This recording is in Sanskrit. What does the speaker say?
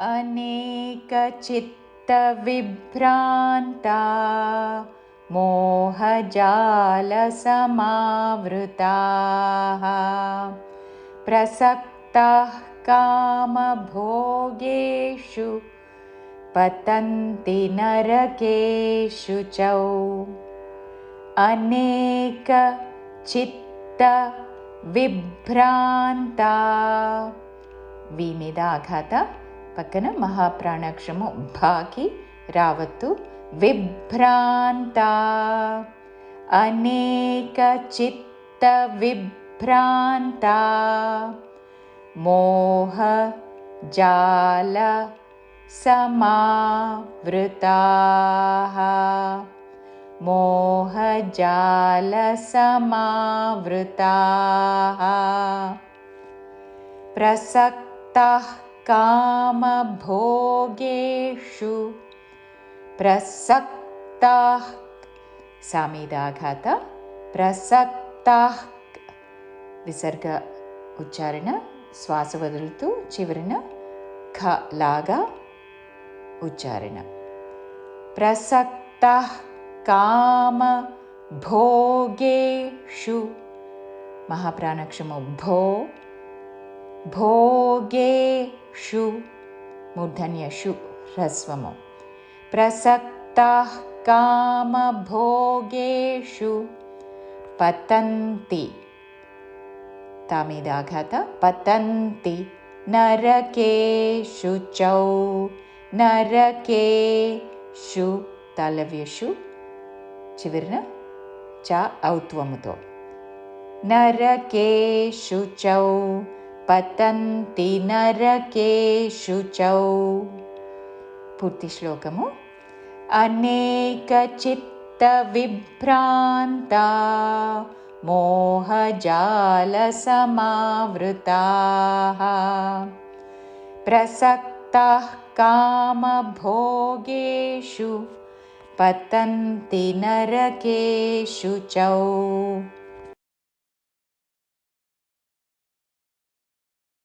अनेकचित्तविभ्रान्ता मोहजालसमावृताः। प्रसक्ताः कामभोगेषु पतन्ति नरकेषु च। अनेकचित्तविभ्रान्ता। विमिदाघात పక్కన మహాప్రాణాక్షరము భాకి రావత్తు విభ్రాంత అనేక చిత్త విభ్రాంత మోహ జాల समावृता मोहजालसमावृताः प्रसक्ताः कामभोगेषु प्रसक्ताः सामिदाघात प्रसक्ताः विसर्ग उच्चारण श्वास वदलतु चिवरन ख लागा उच्चारण प्रसक्तः कामभोगेषु महाप्राणक्षमो भो भोगेषु मूर्धन्यषु ह्रस्वमो। प्रसक्ताः कामभोगेषु पतन्ति। तामिदाघात पतन्ति। नरकेषु चौ नरकेषु तालव्यषु चिविर्न च औत्वमुतो। नरकेषु चौ पतन्ति नरकेषु चौ। पूर्तिश्लोकमु। अनेकचित्तविभ्रान्ता मोहजालसमावृताः। प्रसक्ताः कामभोगेषु पतन्ति नरकेषु च